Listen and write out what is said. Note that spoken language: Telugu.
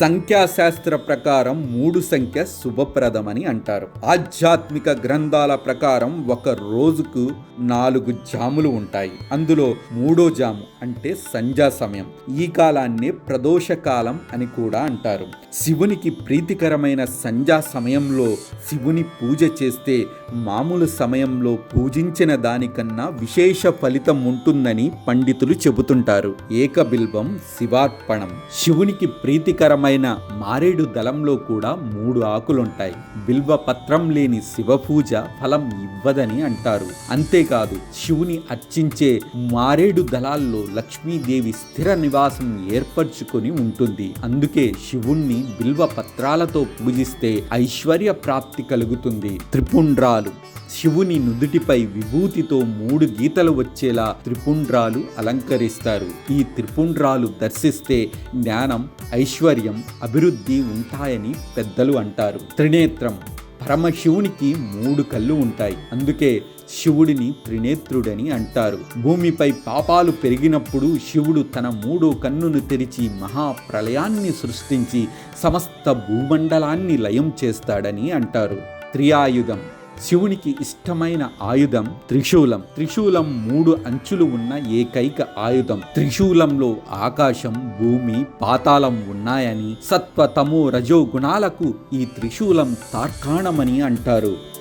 సంఖ్యాశాస్త్ర ప్రకారం మూడు సంఖ్య శుభప్రదమని అంటారు. ఆధ్యాత్మిక గ్రంథాల ప్రకారం ఒక రోజుకు నాలుగు జాములు ఉంటాయి. అందులో మూడో జాము అంటే సంధ్యా సమయం. ఈ కాలాన్ని ప్రదోష కాలం అని కూడా అంటారు. శివునికి ప్రీతికరమైన సంధ్యా సమయంలో శివుని పూజ చేస్తే మామూలు సమయంలో పూజించిన దానికన్నా విశేష ఫలితం ఉంటుందని పండితులు చెబుతుంటారు. ఏకబిల్వం శివార్పణం. శివునికి ప్రీతికరమైన మారేడు దళంలో కూడా మూడు ఆకులుంటాయి. బిల్వ పత్రం లేని శివ పూజ ఫలం ఇవ్వదని అంటారు. అంతేకాదు శివుని అర్చించే మారేడు దళాల్లో లక్ష్మీదేవి స్థిర నివాసం ఏర్పరచుకొని ఉంటుంది. అందుకే శివుణ్ణి బిల్వ పత్రాలతో పూజిస్తే ఐశ్వర్య ప్రాప్తి కలుగుతుంది. త్రిపుండ్రాలు శివుని నుదుటిపై విభూతితో మూడు గీతలు వచ్చేలా త్రిపుండ్రాలు అలంకరిస్తారు. ఈ త్రిపుండ్రాలు దర్శిస్తే జ్ఞానం ఐశ్వర్యం అభివృద్ధి ఉంటాయని పెద్దలు అంటారు. త్రినేత్రం. పరమశివునికి మూడు కళ్ళు ఉంటాయి. అందుకే శివుడిని త్రినేత్రుడని అంటారు. భూమిపై పాపాలు పెరిగినప్పుడు శివుడు తన మూడో కన్నును తెరిచి మహాప్రళయాన్ని సృష్టించి సమస్త భూమండలాన్ని లయం చేస్తాడని అంటారు. త్రియాయుధం. శివునికి ఇష్టమైన ఆయుధం త్రిశూలం. త్రిశూలం మూడు అంచులు ఉన్న ఏకైక ఆయుధం. త్రిశూలంలో ఆకాశం భూమి పాతాళం ఉన్నాయని సత్వ తమో రజో గుణాలకు ఈ త్రిశూలం తార్కాణమని అంటారు.